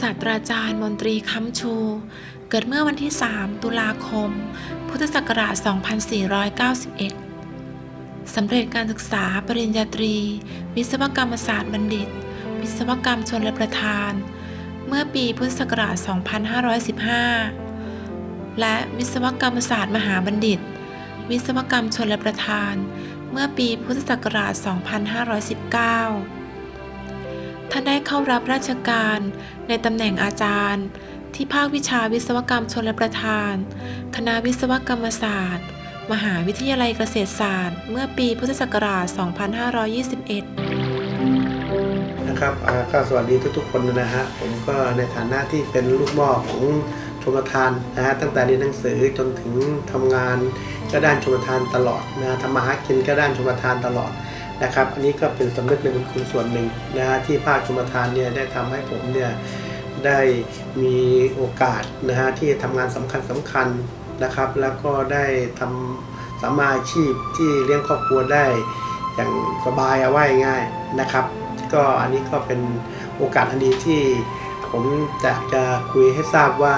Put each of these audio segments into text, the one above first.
ศาสตราจารย์มนตรีค้ำชู เกิดเมื่อวันที่ 3 ตุลาคม พุทธศักราช 2491 สำเร็จการศึกษาปริญญาตรี วิศวกรรมศาสตร์บัณฑิต วิศวกรรมชนประทาน เมื่อปีพุทธศักราช 2515 และวิศวกรรมศาสตร์มหาบัณฑิต วิศวกรรมชนประทาน เมื่อปีพุทธศักราช 2519 ท่านได้เข้ารับราชการในตำแหน่งอาจารย์ ที่ภาควิชาวิศวกรรมชลประทาน คณะวิศวกรรมศาสตร์ มหาวิทยาลัยเกษตรศาสตร์ เมื่อปีพุทธศักราช 2521 นะครับอ่าก็สวัสดีทุกๆคนนะฮะ ผมก็ในฐานะที่เป็นลูกม้อของชมทานนะฮะ ตั้งแต่เรียนหนังสือจนถึงทำงานก็ด้านชมทานตลอดนะทำมาหากินก็ด้านชมทานตลอด นะครับ อันนี้ก็เป็นสำนึกในบุญคุณส่วนหนึ่งนะฮะที่ภาคชุมทานเนี่ยได้ทำให้ผมเนี่ยได้มีโอกาสนะฮะที่ทำงานสำคัญสำคัญนะครับ แล้วก็ได้ทำสามาอาชีพที่เลี้ยงครอบครัวได้อย่างสบายเอาไว้ง่ายนะครับ ก็อันนี้ก็เป็นโอกาสอันดีที่ผมจะจะคุยให้ทราบว่า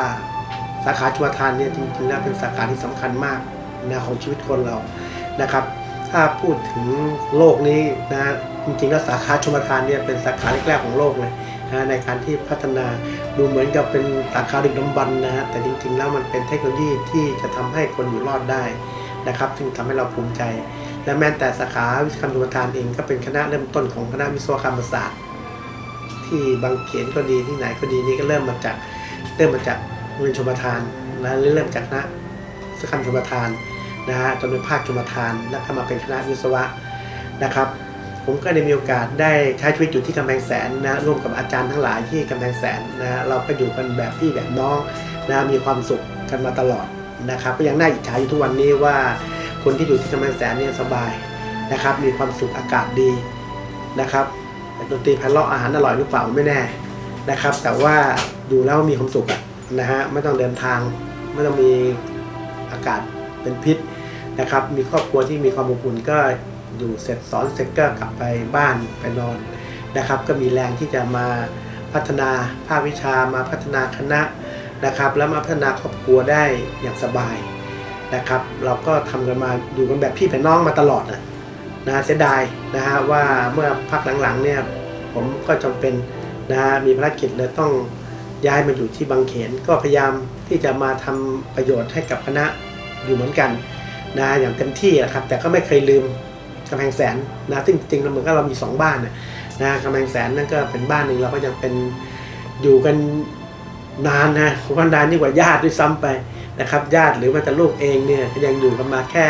สาขาชุมทานเนี่ยจริงๆแล้วเป็นสาขาที่สำคัญมากนะของชีวิตคนเรานะครับ ถ้าพูดถึงโลกนี้นะจริงๆแล้วสาขาชุมทานเนี่ยเป็นสาขาแรกๆของโลกเลยนะในการที่พัฒนาดูเหมือนกับเป็นสาขาดึกดำบรรพ์นะฮะแต่จริงๆแล้วมันเป็นเทคโนโลยีที่จะทำให้คนอยู่รอดได้นะครับซึ่งทำให้เราภูมิใจ และแม้แต่สาขาวิศวกรรมชมทานเองก็เป็นคณะเริ่มต้นของคณะวิศวกรรมศาสตร์ ที่บางเขนก็ดีที่ไหนก็ดีนี่ก็เริ่มมาจากเริ่มมาจากโรงเรียนชมทานนะเริ่มจากคณะวิศวกรรมชมทาน นะฮะจนเป็นภาคชมทาน แล้วก็มาเป็นคณะวิศวะนะครับ ผมก็ได้มีโอกาสได้ใช้ชีวิตอยู่ที่กำแพงแสนนะร่วมกับอาจารย์ทั้งหลายที่กำแพงแสนนะเราก็อยู่กันแบบพี่แบบน้องนะมีความสุขกันมาตลอดนะครับ ก็ยังน่าอิจฉาอยู่ทุกวันนี้ว่าคนที่อยู่ที่กำแพงแสนเนี่ยสบายนะครับ มีความสุขอากาศดีนะครับดนตรีไพเราะอาหารอร่อยหรือเปล่าไม่แน่นะครับ แต่ว่าอยู่แล้วมีความสุขอะนะฮะไม่ต้องเดินทาง ไม่ต้องมีอากาศเป็นพิษ นะครับ มีครอบครัวที่มีความอบอุ่นก็อยู่เสร็จสอนเสร็จก็กลับไปบ้านไปนอนนะครับ ก็มีแรงที่จะมาพัฒนาภาควิชามาพัฒนาคณะนะครับ แล้วมาพัฒนาครอบครัวได้อย่างสบายนะครับ เราก็ทำกันมาอยู่กันแบบพี่เป็นน้องมาตลอดอะนะเสียดายนะฮะว่าเมื่อพักหลังๆเนี่ยผมก็จำเป็นนะฮะมีภารกิจเลยต้องย้ายมาอยู่ที่บางเขนก็พยายามที่จะมาทำประโยชน์ให้กับคณะอยู่เหมือนกัน นะอย่างเต็มที่นะครับแต่ก็ไม่เคยลืมกำแพงแสนนะซึ่งจริงๆแล้วเหมือนก็เรามีสองบ้านนะนะกำแพงแสนนั่นก็เป็นบ้านหนึ่งเราก็ยังเป็นอยู่กันนานนะผมว่านานยิ่งกว่าญาติด้วยซ้ำไปนะครับ ญาติหรือแม้แต่ลูกเองเนี่ยก็ยังอยู่กันมาแค่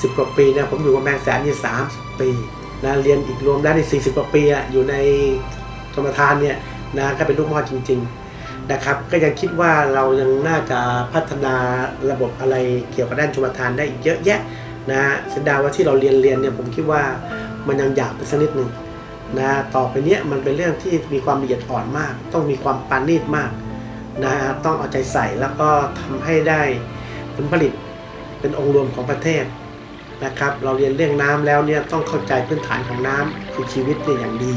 สิบกว่าปีนะผมอยู่กับแมงแสนนี่สามสิบปีนะเรียนอีกรวมแล้วในสี่สิบกว่าปีอะอยู่ในธรรมทานเนี่ยนะก็เป็นลูกหม้อจริง ๆ นะครับ ก็ยังคิดว่าเรายังน่าจะพัฒนาระบบอะไรเกี่ยวกับด้านชมทานได้อีกเยอะแยะนะเสียดายว่าที่เราเรียนเรียนเนี่ยผมคิดว่ามันยังหยาบไปสักนิดหนึ่งนะต่อไปเนี้ยมันเป็นเรื่องที่มีความละเอียดอ่อนมาก ต้องมีความปานนีตมากนะต้องเอาใจใส่แล้วก็ทำให้ได้ผลผลิตเป็นองค์รวมของประเทศนะครับ เราเรียนเรื่องน้ำแล้วเนี่ยต้องเข้าใจพื้นฐานของน้ำคือชีวิตเนี่ยอย่างดี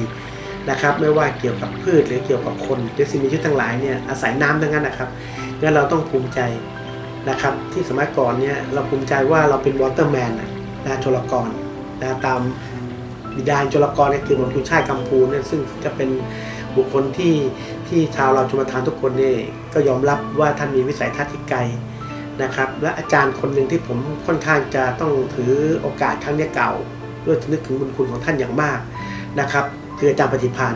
นะครับไม่ว่าเกี่ยวกับพืชหรือเกี่ยวกับคนหรือสิ่งมีชีวิตทั้งหลายเนี่ยอาศัยน้ำทั้งนั้นนะครับงั้นเราต้องภูมิใจนะครับที่สมัยก่อนเนี่ยเราภูมิใจว่าเราเป็นวอเตอร์แมนนะชลกรนะตามบิดาชลกรเนี่ยคือหลวงปู่ชาติกัมพูเนี่ยซึ่งจะเป็นบุคคลที่ที่ชาวเราชุมทานทุกคนเนี่ยก็ยอมรับว่าท่านมีวิสัยทัศน์ที่ไกลนะครับและอาจารย์คนหนึ่งที่ผมค่อนข้างจะต้องถือโอกาสครั้งนี้เก่าด้วยนึกถึงบุญคุณของท่านอย่างมากนะครับ คืออาจารย์ปฏิพาน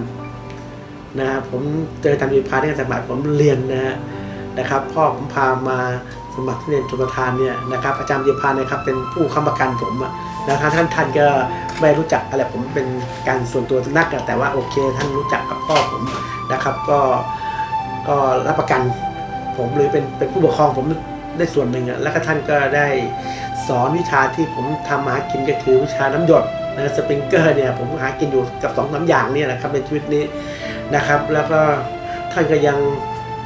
นะฮะผมเจออาจารย์ปฏิพานในสมัยผมเรียนนะฮะนะครับพ่อผมพามาสมัครเรียนชมทานเนี่ยนะครับอาจารย์ปฏิพานนะครับเป็นผู้ค้ำประกันผมอะนะครับท่านท่านก็ไม่รู้จักอะไรผมเป็นการส่วนตัวนักแต่ว่าโอเค ท่านรู้จักกับพ่อผมนะครับ ก็ก็รับประกันผมหรือเป็นเป็นผู้ปกครองผมได้ส่วนหนึ่งอะแล้วก็ท่านก็ได้สอนวิชาที่ผมทำมาหากินก็คือวิชาน้ำหยด นะสปริงเกอร์เนี่ยผมหากินอยู่กับสองสาอย่างเนี่ยนะครับในชีวิตนี้นะครับ แล้วก็ท่านก็ยัง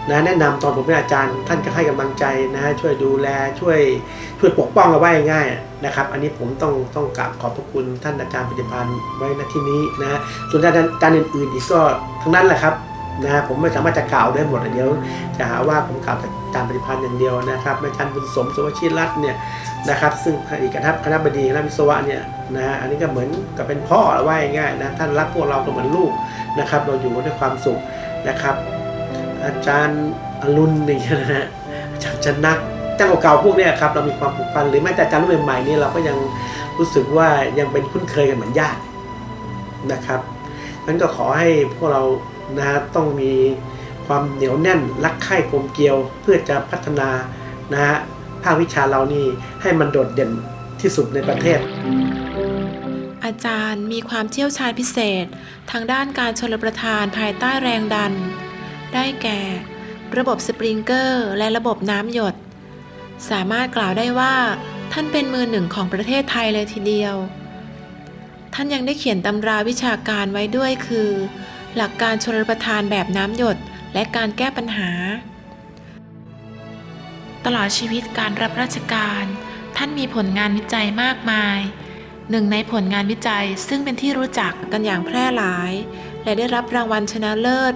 นะแนะนำตอนผมเป็นอาจารย์ ท่านก็ให้กำลังใจนะฮะช่วยดูแลช่วยช่วยปกป้องเอาไว้ง่ายนะครับ อันนี้ผมต้องต้องกราบขอบพระคุณท่านอาจารย์ปฏิพันธ์ไว้ณที่นี้นะส่วนอานด้านอื่นๆอีกก็ทั้งนั้นแหละครับ นะฮะผมไม่สามารถจะกล่าวได้หมดเดี๋ยว จะหาว่าผมกล่าวแต่ตามปฏิพันธ์อย่างเดียวนะครับอาจารย์บุญสมสุวชิรัตน์เนี่ยนะครับ ซึ่งอีกคณะคณะบดีคณะวิศวะเนี่ยนะฮะอันนี้ก็เหมือนกับเป็นพ่อว่าง่ายๆนะท่านรักพวกเราก็เหมือนลูกนะครับ เราอยู่กันด้วยความสุขนะครับ อาจารย์อรุณนี่นะฮะอาจารย์ชนักเจ้าเก่าๆพวกนี้ครับเรามีความผูกพันหรือแม้แต่อาจารย์รุ่นใหม่ๆนี่เราก็ยังรู้สึกว่ายังเป็นคุ้นเคยกันเหมือนญาตินะครับนั้นก็ขอให้พวกเรา นะต้องมีความเหนียวแน่นรักใคร่กลมเกลียวเพื่อจะพัฒนานะฮะภาควิชาเรานี่ให้มันโดดเด่นที่สุดในประเทศ อาจารย์มีความเชี่ยวชาญพิเศษ ทางด้านการชลประทานภายใต้แรงดัน ได้แก่ ระบบสปริงเกอร์และระบบน้ำหยด สามารถกล่าวได้ว่า ท่านเป็นมือหนึ่งของประเทศไทยเลยทีเดียว ท่านยังได้เขียนตำราวิชาการไว้ด้วยคือ หลักการชลประทานแบบน้ำหยด และการแก้ปัญหา ตลอดชีวิตการรับราชการ ท่านมีผลงานวิจัยมากมาย หนึ่งในผลงานวิจัยซึ่งเป็นที่รู้จักกันอย่างแพร่หลาย และได้รับรางวัลชนะเลิศ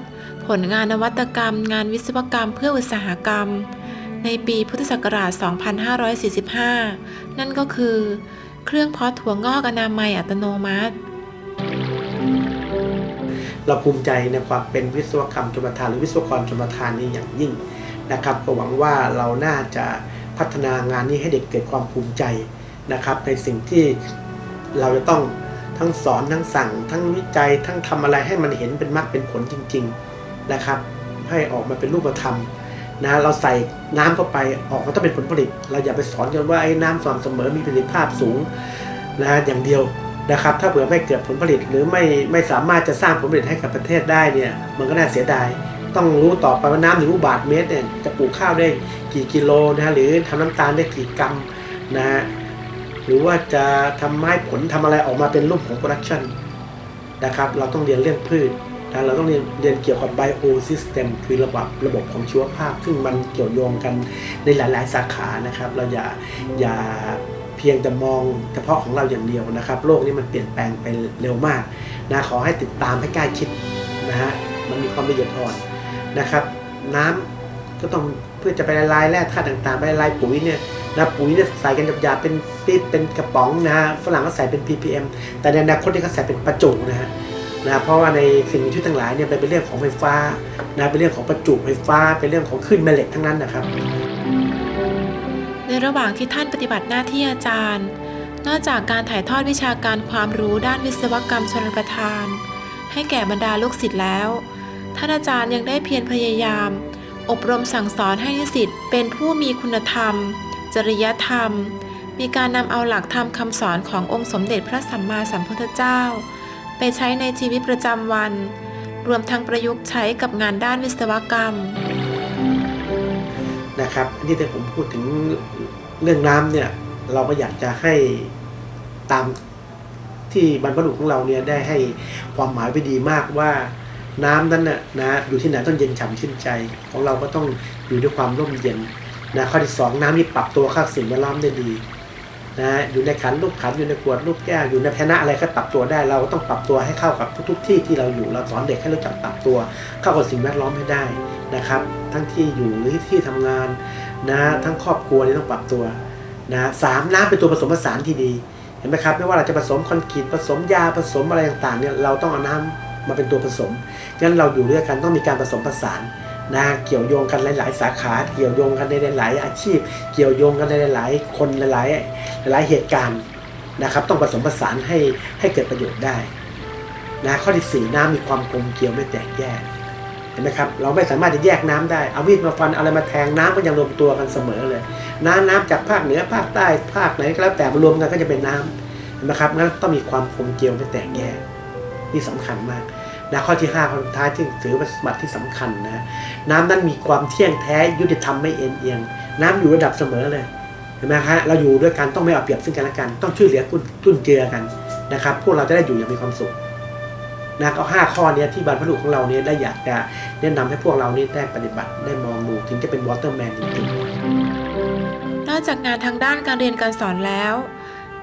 ผลงานนวัตกรรม งานวิศวกรรมเพื่ออุตสาหกรรม ในปีพุทธศักราช 2545 นั่นก็คือ เครื่องเพาะถั่วงอกอนามัยอัตโนมัติ เราภูมิใจในความเป็นวิศวกรรมชมทานหรือวิศวกรชมทานนี้อย่างยิ่งนะครับก็หวังว่าเราน่าจะพัฒนางานนี้ให้เด็กเกิดความภูมิใจนะครับ ในสิ่งที่เราจะต้องทั้งสอนทั้งสั่ง ทั้งวิจัยทั้งทำอะไรให้มันเห็นเป็นมรรคเป็นผลจริง ๆนะครับ ให้ออกมาเป็นรูปธรรมนะเราใส่น้ำเข้าไปออกมาต้องเป็นผลผลิต เราอย่าไปสอนกันว่าไอ้น้ำสม่ำเสมอมีประสิทธิภาพสูงนะอย่างเดียว นะครับ ถ้าเผื่อไม่เกิดผลผลิตหรือไม่ไม่สามารถจะสร้างผลผลิตให้กับประเทศได้เนี่ยมันก็น่าเสียดาย ต้องรู้ต่อไปว่าน้ำหนึ่งลูกบาทเมตรเนี่ยจะปลูกข้าวได้กี่กิโลนะฮะหรือทำน้ำตาลได้กี่กรัมนะฮะหรือว่าจะทำไม้ผลทำอะไรออกมาเป็นรูปของโปรดักชันนะครับเราต้องเรียนเรื่องพืชนะเราต้องเรียนเรียนเกี่ยวกับไบโอซิสเต็มคือระบบระบบของชีวภาพ ซึ่งมันเกี่ยวโยงกันในหลาย ๆ สาขานะครับ เราอย่าอย่า เพียงแต่มองเฉพาะของเราอย่างเดียวนะครับ โลกนี้มันเปลี่ยนแปลงไปเร็วมากนะขอให้ติดตามให้กล้ชิดนะฮะมันมีความละเอียดอ่อนนะครับ น้ำก็ต้องเพื่อจะไปละลายแร่ธาตุต่างๆไปละลายปุ๋ยเนี่ยนะปุ๋ยเนี่ยใส่กันหยาบๆเป็นปี๊บเป็นกระป๋องนะฮะฝรั่งก็ใส่เป็น ppm แต่ในอนาคตที่เขาใส่เป็นประจุนะฮะนะเพราะว่าในสิ่งมีชีวิตทั้งหลายเนี่ยเป็นเรื่องของไฟฟ้านะเป็นเรื่องของประจุไฟฟ้าเป็นเรื่องของคลื่นแม่เหล็กทั้งนั้นนะครับ ระหว่างที่ท่านปฏิบัติหน้าที่อาจารย์ นอกจากการถ่ายทอดวิชาการความรู้ด้านวิศวกรรมชลประทาน ให้แก่บรรดาลูกศิษย์แล้ว ท่านอาจารย์ยังได้เพียรพยายาม อบรมสั่งสอนให้นิสิตเป็นผู้มีคุณธรรม จริยธรรม มีการนำเอาหลักธรรมคำสอนขององค์สมเด็จพระสัมมาสัมพุทธเจ้า ไปใช้ในชีวิตประจำวัน รวมทั้งประยุกต์ใช้กับงานด้านวิศวกรรม นะครับอันนี้ที่ผมพูดถึงเรื่องน้ำเนี่ย เราก็อยากจะให้ตามที่บรรพบุรุษของเราเนี่ยได้ให้ความหมายไว้ดีมากว่าน้ำนั้นน่ะนะอยู่ที่ไหนต้องเย็นฉ่ำชื่นใจ ของเราก็ต้องอยู่ด้วยความร่มเย็นนะข้อที่สองน้ำนี่ปรับตัวเข้าสิ่งแวดล้อมได้ดีนะอยู่ในขันรูปขันอยู่ในขวดรูปแก้วอยู่ในแพนะอะไรก็ปรับตัวได้ เราก็ต้องปรับตัวให้เข้ากับทุก ๆ ที่ที่เราอยู่เราสอนเด็กให้รู้จักปรับตัว เข้ากับสิ่งแวดล้อมให้ได้ นะครับ ทั้งที่อยู่หรือที่ทำงานนะทั้งครอบครัวนี่ต้องปรับตัวนะสามน้ำเป็นตัวผสมผสานที่ดีเห็นไหมครับไม่ว่าเราจะผสมคอนกรีตผสมยาผสมอะไรต่างๆเนี่ยเราต้องเอาน้ำมาเป็นตัวผสมงั้นเราอยู่ด้วยกันต้องมีการผสมผสานนะเกี่ยวโยงกันหลาย ๆ สาขา เกี่ยวโยงกันในหลาย ๆ อาชีพ เกี่ยวโยงกันในหลาย ๆ คนหลายๆหลายๆเหตุการณ์นะครับ ต้องผสมผสานให้ให้เกิดประโยชน์ได้นะข้อที่สี่น้ำมีความกลมเกลียวไม่แตกแยก เห็นไหมครับ เราไม่สามารถจะแยกน้ำได้ เอามีดมาฟันเอาอะไรมาแทงน้ำก็ยังรวมตัวกันเสมอเลย น้ำน้ำจากภาคเหนือภาคใต้ภาคไหนก็แล้วแต่มารวมกันก็จะเป็นน้ำเห็นไหมครับงั้นต้องมีความกลมเกลียวไม่แตกแยกนี่สำคัญมากนะข้อที่5ข้อสุดท้ายที่ถือเป็นบัติที่สำคัญนะน้ำนั้นมีความเที่ยงแท้ยุติธรรมไม่เอ็นเอียง น้ำอยู่ระดับเสมอเลยเห็นไหมฮะเราอยู่ด้วยกันต้องไม่เอาเปรียบซึ่งกันและกัน ต้องช่วยเหลือกุนจุนเจือกันนะครับ พวกเราจะได้อยู่อย่างมีความสุข นะก็ห้าข้อนี้ที่บรรพบุรุษของเราเนี่ยได้อยากจะแนะนำให้พวกเรานี่ได้ปฏิบัติได้มองดูถึงจะเป็นวอเตอร์แมนจริงๆนอกจากงานทางด้านการเรียนการสอนแล้ว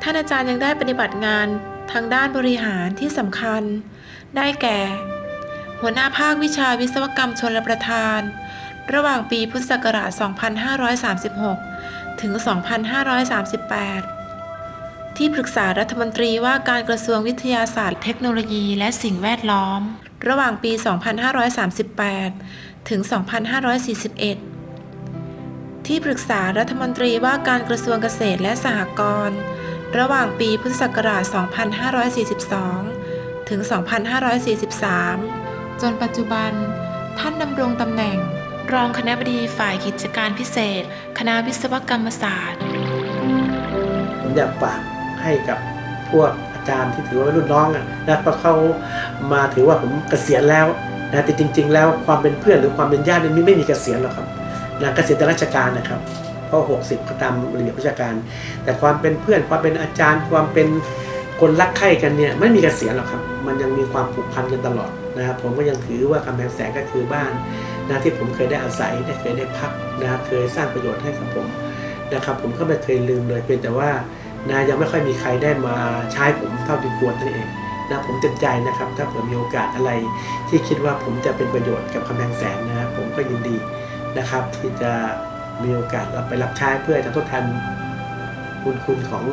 ท่านอาจารย์ยังได้ปฏิบัติงานทางด้านบริหารที่สำคัญ ได้แก่ หัวหน้าภาควิชาวิศวกรรมชลประทาน ระหว่างปีพุทธศักราช 2536 ถึง 2538 ที่ปรึกษารัฐมนตรีว่าการกระทรวงวิทยาศาสตร์เทคโนโลยี และสิ่งแวดล้อม ระหว่างปี 2538 ถึง 2541 ที่ปรึกษารัฐมนตรีว่าการกระทรวงเกษตรและสหกรณ์ระหว่างปีพุทธศักราช 2542 ถึง 2543 จนปัจจุบัน ท่านดำรงตำแหน่ง รองคณะบดีฝ่ายกิจการพิเศษ คณะวิศวกรรมศาสตร์ผมอยากฝาก ให้กับพวกอาจารย์ที่ถือว่าเป็นรุ่นน้องอะนะเพราะเขามาถือว่าผมเกษียณแล้วนะแต่จริง ๆ แล้วความเป็นเพื่อนหรือความเป็นญาตินี่ไม่มีเกษียณหรอกครับนะเกษียณแต่ราชการนะครับเพราะ60ก็ตามระเบียบราชการ แต่ความเป็นเพื่อนความเป็นอาจารย์ ความเป็นคนรักใคร่กันเนี่ยไม่มีเกษียณหรอกครับ มันยังมีความผูกพันกันตลอดนะครับผมก็ยังถือว่ากำแพงแสนก็คือบ้านนะที่ผมเคยได้อาศัยได้เคยได้พักนะเคยสร้างประโยชน์ให้กับผมนะครับผมก็ไม่เคยลืมเลยเพียงแต่ว่า นะยังไม่ค่อยมีใครได้มาใช้ผมเท่าที่ควรนั่นเองนะผมเต็มใจนะครับ ถ้าเผื่อมีโอกาสอะไรที่คิดว่าผมจะเป็นประโยชน์กับกำแพงแสนนะผมก็ยินดีนะครับ ที่จะมีโอกาสรับไปรับใช้เพื่อจะทดแทนบุญคุณของ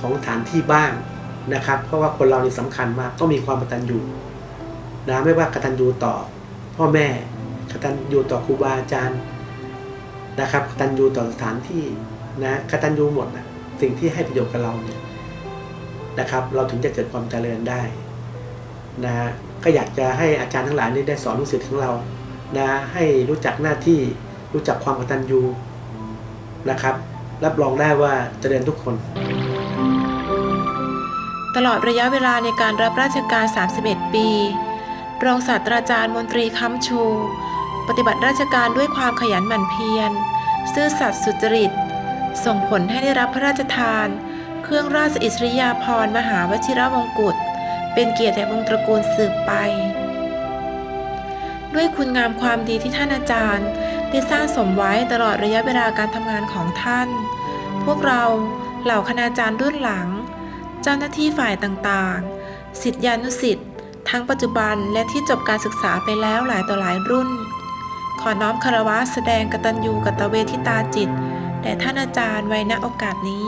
ของสถานที่บ้างนะครับ เพราะว่าคนเรานี่สำคัญมากต้องมีความกตัญญูนะไม่ว่ากตัญญูต่อพ่อแม่กตัญญูต่อครูบาอาจารย์นะครับกตัญญูต่อสถานที่นะกตัญญูหมดนะ สิ่งที่ให้ประโยชน์กับเราเนี่ยนะครับ เราถึงจะเกิดความเจริญได้นะฮะก็อยากจะให้อาจารย์ทั้งหลายนี่ได้สอนลูกศิษย์ของเรานะให้รู้จักหน้าที่รู้จักความกตัญญูนะครับ รับรองได้ว่าเจริญทุกคน ตลอดระยะเวลาในการรับราชการ 31 ปี รองศาสตราจารย์มนตรีค้ำชู ปฏิบัติราชการด้วยความขยันหมั่นเพียร ซื่อสัตย์สุจริต ส่งผลให้ได้รับพระราชทาน เครื่องราชอิสริยาภรณ์มหาวชิรวงกุฎเป็นเกียรติแด่วงตระกูลสืบไป ด้วยคุณงามความดีที่ท่านอาจารย์ ได้สร้างสมไว้ตลอดระยะเวลาการทำงานของท่าน พวกเราเหล่าคณาจารย์รุ่นหลัง เจ้าหน้าที่ฝ่ายต่างๆ สิทธิานุสิทธิ์ทั้งปัจจุบันและที่จบการศึกษาไปแล้วหลายต่อหลายรุ่น ขอน้อมคารวะแสดงกตัญญูกตเวทิตาจิต แด่ท่านอาจารย์ไว้ณโอกาสนี้